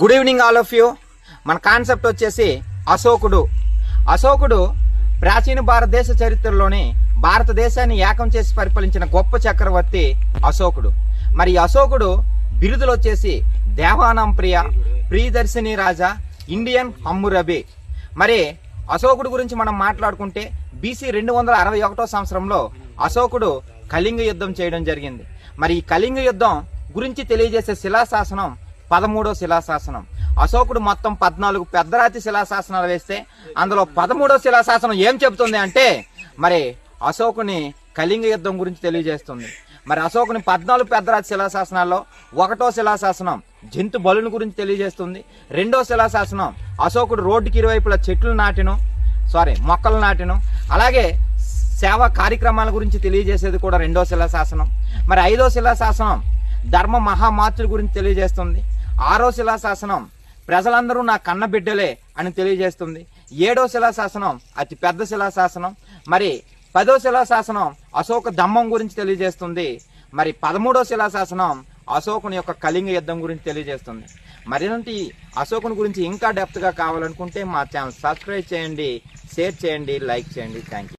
Good evening all of you మన concept వచ్చేసి అశోకుడు. అశోకుడు ప్రాచీన భారతదేశ చరిత్రలోని భారతదేశాన్ని ఏకం చేసి పరిపాలించిన గొప్ప చక్రవర్తి అశోకుడు. మరి అశోకుడు బిరుదులు వచ్చేసి దేవానం ప్రియ ప్రియదర్శిని రాజా ఇండియన్ హమ్మురబి మరి అశోకుడు గురించి మనం మాట్లాడుకుంటే బీసీ రెండు వందల అరవై ఒకటో సంవత్సరంలో అశోకుడు కళింగ యుద్ధం చేయడం జరిగింది. మరి ఈ కళింగ యుద్ధం గురించి తెలియజేసే శిలాశాసనం పదమూడో శిలాశాసనం. అశోకుడు మొత్తం పద్నాలుగు పెద్దరాతి శిలాశాసనాలు వేస్తే అందులో పదమూడో శిలాశాసనం ఏం చెబుతుంది అంటే మరి అశోకుని కళింగ యుద్ధం గురించి తెలియజేస్తుంది. మరి అశోకుని పద్నాలుగు పెద్దరాతి శిలాశాసనాల్లో ఒకటో శిలాశాసనం జంతు బలుని గురించి తెలియజేస్తుంది. రెండో శిలాశాసనం అశోకుడు రోడ్డుకి ఇరువైపులా చెట్లు నాటిను సారీ మొక్కలు నాటిను. అలాగే సేవా కార్యక్రమాల గురించి తెలియజేసేది కూడా రెండో శిలాశాసనం. మరి ఐదో శిలాశాసనం ధర్మ మహామాతృ గురించి తెలియజేస్తుంది. ఆరో శిలాశాసనం ప్రజలందరూ నా కన్న బిడ్డలే అని తెలియజేస్తుంది. ఏడో శిలాశాసనం అతి పెద్ద శిలాశాసనం. మరి పదో శిలాశాసనం అశోక దమ్మం గురించి తెలియజేస్తుంది. మరి పదమూడో శిలాశాసనం అశోకుని యొక్క కళింగ యుద్ధం గురించి తెలియజేస్తుంది. మరిలాంటి అశోకుని గురించి ఇంకా డెప్త్గా కావాలనుకుంటే మా ఛానల్ సబ్స్క్రైబ్ చేయండి షేర్ చేయండి లైక్ చేయండి. Thank you